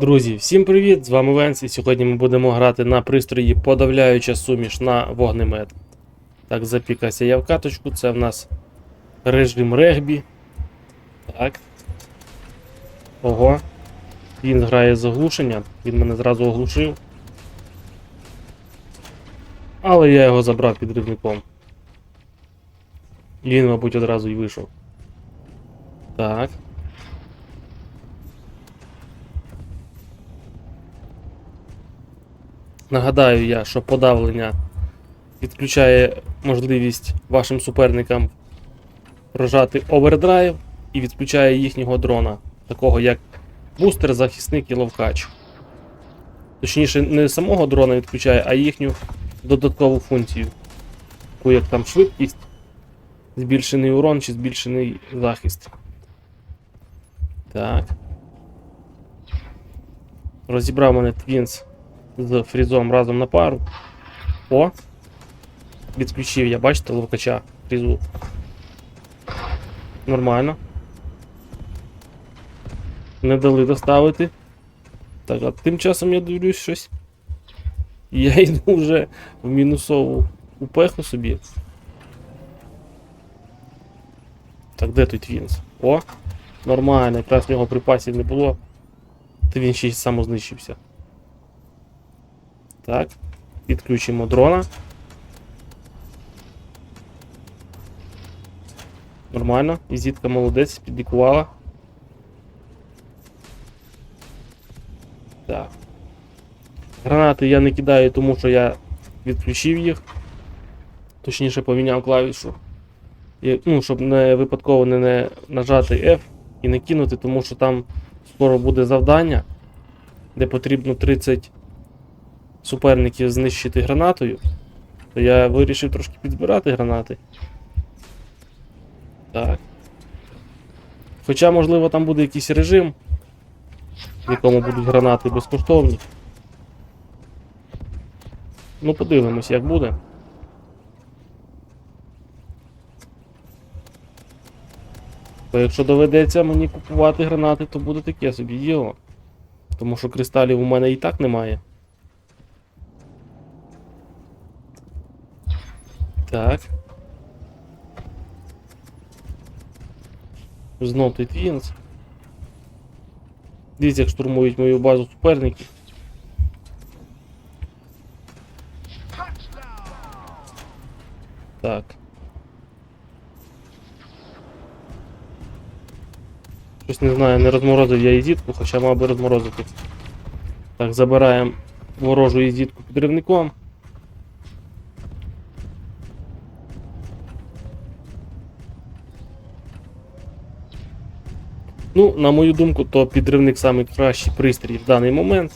Друзі, всім привіт! З вами Венс, і сьогодні ми будемо грати на пристрої подавляюча суміш на вогнемет. Так, запікався я в каточку, це в нас режим регбі. Так. Ого. Він грає з оглушення, він мене зразу оглушив. Але я його забрав підривником. І він, мабуть, одразу й вийшов. Так. Нагадаю я, що подавлення відключає можливість вашим суперникам прожати овердрайв і відключає їхнього дрона, такого як бустер, захисник і ловкач. Точніше, не самого дрона відключає, а їхню додаткову функцію. Таку як там швидкість, збільшений урон чи збільшений захист. Так. Розібрав мене Твінс з фрізом разом на пару. О! Відключив я, бачите, ловкача фрізу. Нормально. Не дали доставити. Так, а тим часом я дивлюсь щось. Я йду вже в мінусову упеху собі. Так, де той Твінс? О! Нормально, якраз в нього припасів не було. То він ще й самознищився. Так, підключимо дрона. Нормально, візитка молодець, підлікувала. Так. Гранати я не кидаю, тому що я відключив їх. Точніше поміняв клавішу. І, ну, щоб не випадково не, не нажати F і не кинути, тому що там скоро буде завдання, де потрібно 30 суперників знищити гранатою, то я вирішив трошки підзбирати гранати. Так. Хоча, можливо, там буде якийсь режим, в якому будуть гранати безкоштовні. Ну, подивимось, як буде. Бо якщо доведеться мені купувати гранати, то буде таке собі діло. Тому що кристалів у мене і так немає. Так. Знов той Твінс. Дивіться, як штурмують мою базу суперники. Так. Щось не знаю, не розморозив я ізітку, хоча мав би розморозити. Так, забираємо ворожу ізітку підривником. Ну, на мою думку, то підривник найкращий пристрій в даний момент.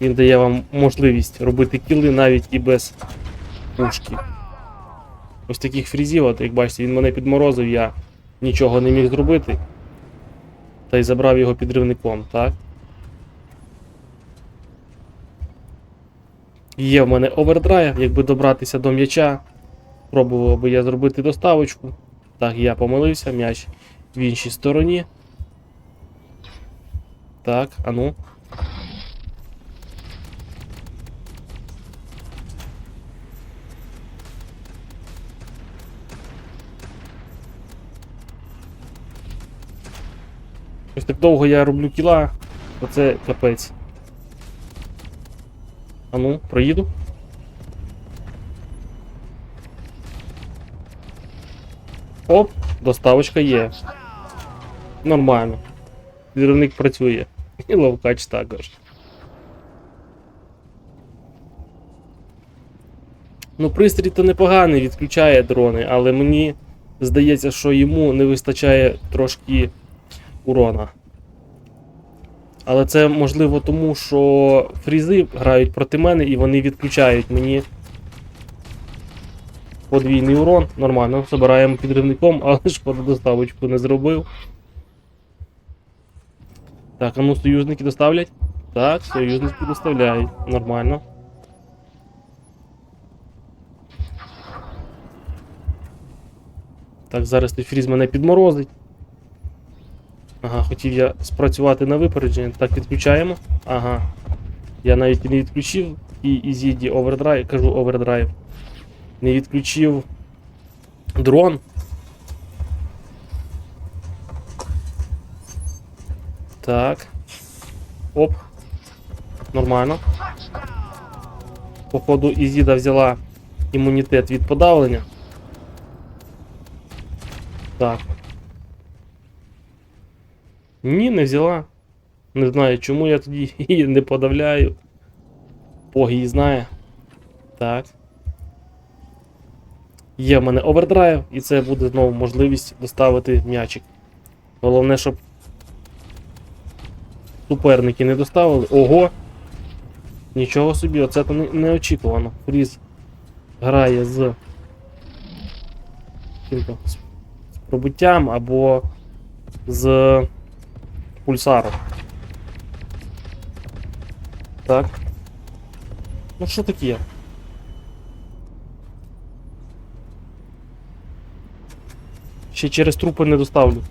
Він дає вам можливість робити кіли навіть і без пушки. Ось таких фрізів, от як бачите, він мене підморозив, я нічого не міг зробити. Та й забрав його підривником, так? Є в мене овердрайв, якби добратися до м'яча. Пробував би я зробити доставочку. Так, я помилився, м'яч в іншій стороні. Так, а ну. Ось так довго я роблю кіла, оце капець. А ну, проїду. Оп, доставочка є. Нормально. Віровник працює. І ловкач також. Ну, пристрій то непоганий, відключає дрони, але мені здається, що йому не вистачає трошки урона. Але це можливо тому, що фрізи грають проти мене і вони відключають мені подвійний урон. Нормально, забираємо підривником, але ж доставочку не зробив. Так, а ну союзники доставлять? Так, союзники доставляють. Нормально. Так, зараз той фріз мене підморозить. Ага, хотів я спрацювати на випередження. Так, відключаємо. Ага. Я навіть не відключив і Ізіді овердрайв, кажу овердрайв. Не відключив дрон. Так. Оп. Нормально. Походу, Ізіда взяла імунітет від подавлення. Так. Ні, не взяла. Не знаю, чому я тоді її не подавляю. Бог її знає. Так. Є в мене овердрайв, і це буде знову можливість доставити м'ячик. Головне, щоб суперники не доставили. Ого! Нічого собі, оце то неочікувано. Фріз грає з, з пробуттям або з пульсаром. Так. Ну що таке? Ще через трупи не доставлю.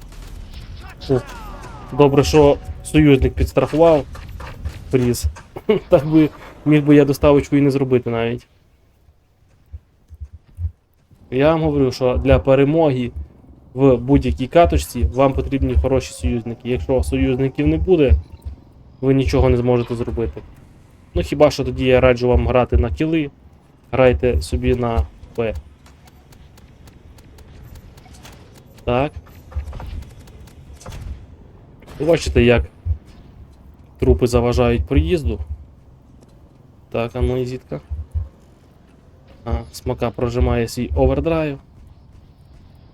О, добре, що союзник підстрахував. Фріз. Так би міг би я доставочку і не зробити навіть. Я вам говорю, що для перемоги в будь-якій каточці вам потрібні хороші союзники. Якщо союзників не буде, ви нічого не зможете зробити. Ну хіба що тоді я раджу вам грати на кіли, грайте собі на П. Так. Бачите, як трупи заважають проїзду. Так, а ну зітка. А, смака прожимає свій овердрайв.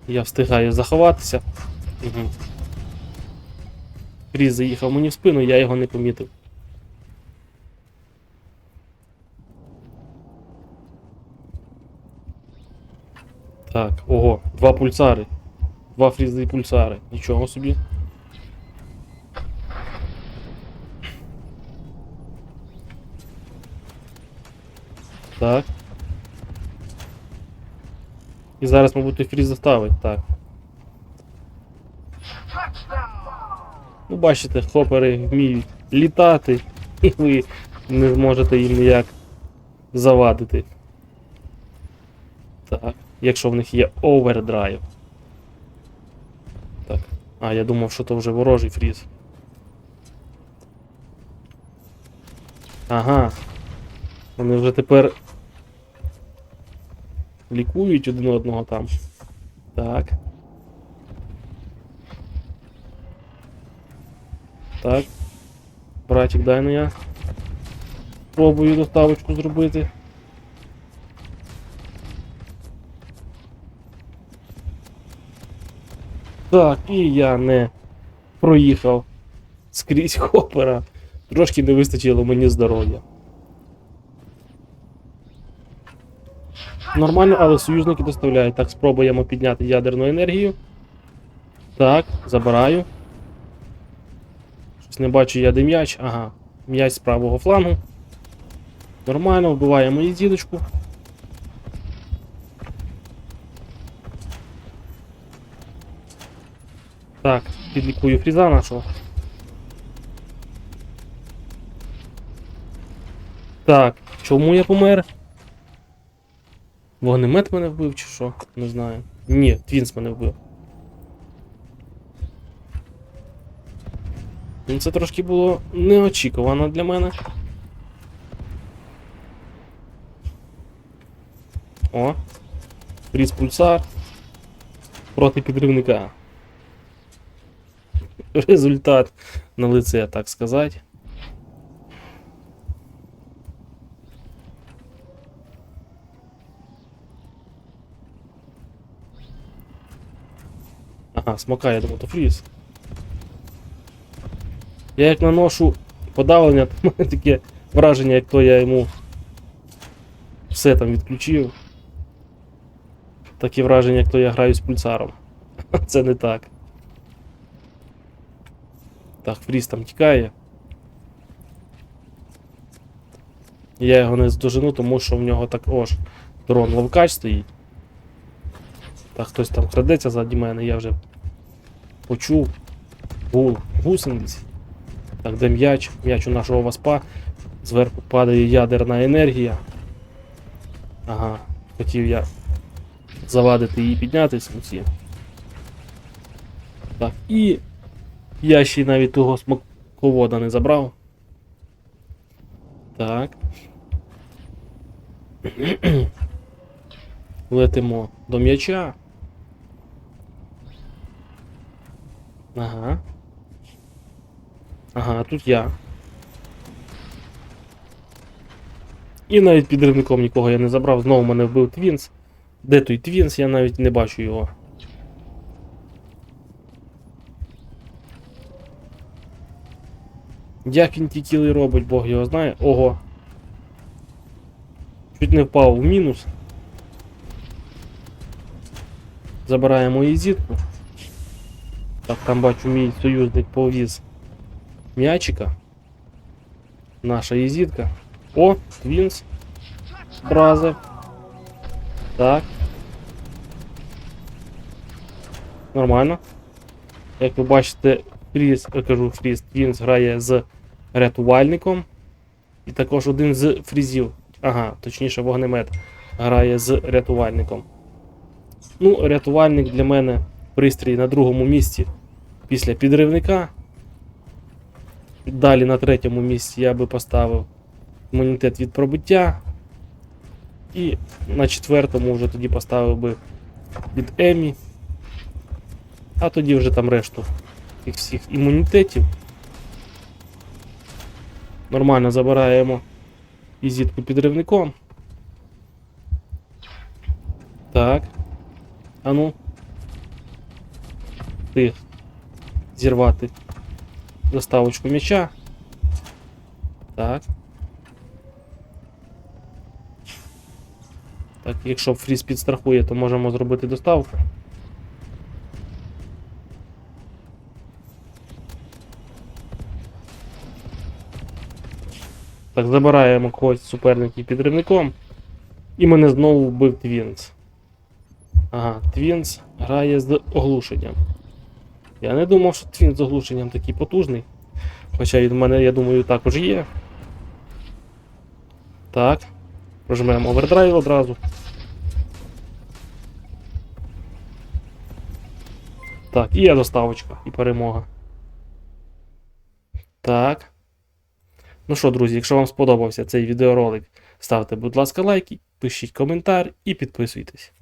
Я встигаю заховатися. Угу. Кріс заїхав мені в спину, я його не помітив. Так, ого, два пульсари. Два фрізові пульсари. Нічого собі. Так. І зараз, мабуть, той фріз заставить, так. Ну, бачите, хопери вміють літати, і ви не зможете їм ніяк завадити. Так, якщо в них є овердрайв. А, я думав, що то вже ворожий фріз. Ага. Вони вже тепер лікують один одного там. Так. Так. Братик, дай ну я. Пробую доставочку зробити. Так, і я не проїхав скрізь хопера. Трошки не вистачило мені здоров'я. Нормально, але союзники доставляють. Так, спробуємо підняти ядерну енергію. Так, забираю. Щось не бачу я де м'яч. Ага, м'яч з правого флангу. Нормально, вбиваємо її дідочку. Так, підлікую фріза нашого. Так, чому я помер? Вогнемет мене вбив чи що? Не знаю. Ні, Твінс мене вбив. Ну, Це трошки було неочікувано для мене. О. Фріз пульсар. Проти підривника. Результат на лице, так сказати. Ага, смока, я думав, то фріз. Я як наношу подавлення, то мене таке враження, як то я йому все там відключив. Таке враження, як то я граю з пульсаром. Це не так. Так, фріз там тікає. Я його не здожену, тому що в нього також дрон ловкач стоїть. Так, хтось там крадеться ззаді мене, я вже почув. гул гусениць. Так, де м'яч? М'яч у нашого васпа. Зверху падає ядерна енергія. Ага, хотів я завадити її піднятися. Так, і я ще навіть того смаковода не забрав. Так. Летимо до м'яча. Ага. Ага, тут я. І навіть підривником нікого я не забрав. Знову мене вбив Твінс. Де той Твінс, я навіть не бачу його. Як він ті кіли робить, Бог його знає. Ого. Чуть не впав в мінус. Забираємо її. Так, там бачу мій союзник повіз м'ячика. Наша єзітка. О, Твінс. Бразер. Так. Нормально. Як ви бачите, Фріз, я кажу, Фріз Твінс грає з рятувальником. І також один з фрізів. Ага, точніше, вогнемет грає з рятувальником. Ну, рятувальник для мене пристрій на другому місці після підривника. Далі на третьому місці я би поставив імунітет від пробиття. І на четвертому вже тоді поставив би від Емі. А тоді вже там решту всіх імунітетів. Нормально забираємо і зітку підривником. Так. А ну. Ти зірвати доставочку м'яча. Так. Так, якщо фріз підстрахує, то можемо зробити доставку. Так, забираємо когось суперників підривником. І мене знову вбив Твінс. Ага, Твінс грає з оглушенням. Я не думав, що Твінс з оглушенням такий потужний. Хоча він в мене, я думаю, також є. Так. Прожмемо овердрайв одразу. Так, і є доставочка, і перемога. Так. Ну що, друзі, якщо вам сподобався цей відеоролик, ставте, будь ласка, лайки, пишіть коментар і підписуйтесь.